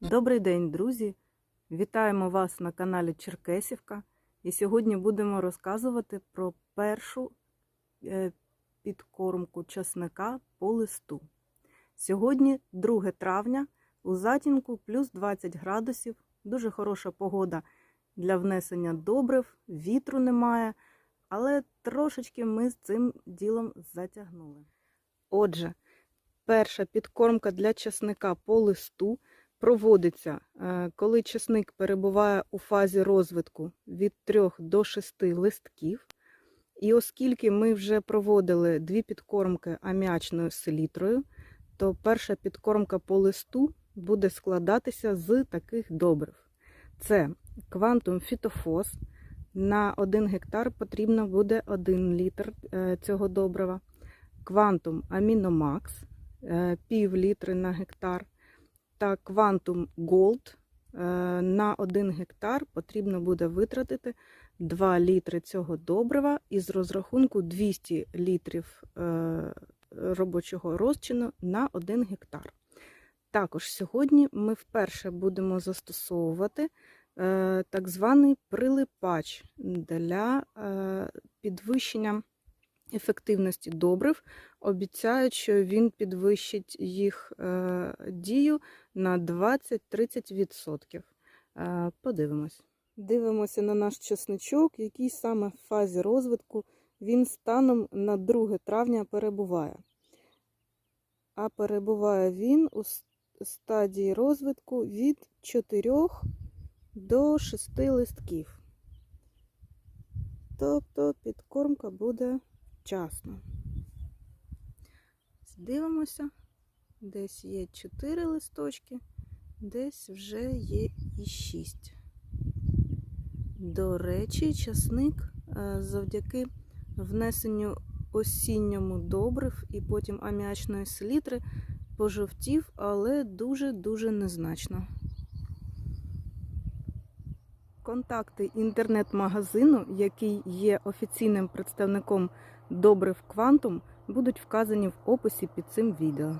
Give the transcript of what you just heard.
Добрий день, друзі! Вітаємо вас на каналі Черкесівка. І сьогодні будемо розказувати про першу е, підкормку часника по листу. Сьогодні 2 травня, у затінку плюс 20 градусів. Дуже хороша погода для внесення добрив, вітру немає, але трошечки ми з цим ділом затягнули. Отже, перша підкормка для часника по листу проводиться, е, коли часник перебуває у фазі розвитку від 3 до 6 листків. І оскільки ми вже проводили дві підкормки аміачною селітрою, то перша підкормка по листу буде складатися з таких добрив. Це квантум фітофос. На 1 гектар потрібно буде 1 літр е, цього добрива. Квантум аміномакс е, пів літри на гектар та Quantum Gold е, на 1 гектар потрібно буде витратити 2 літри цього добрива із розрахунку 200 літрів е, робочого розчину на 1 гектар. Також сьогодні ми вперше будемо застосовувати е, так званий прилипач для підвищення ефективності добрив. Обіцяють, що він підвищить їх е, дію на 20-30%. Е, подивимось. Дивимося на наш чесничок, який саме в фазі розвитку він станом на 2 травня перебуває. А перебуває він у стадії розвитку від 4 до 6 листків. Тобто підкормка буде вчасно. Дивимося, десь є 4 листочки, десь вже є і 6. До речі, часник е, завдяки внесенню осінньому добрив і потім аміачної селітри пожовтів, але дуже-дуже незначно. Контакти інтернет-магазину, який є офіційним представником добрив Квантум, будуть вказані в описі під цим відео.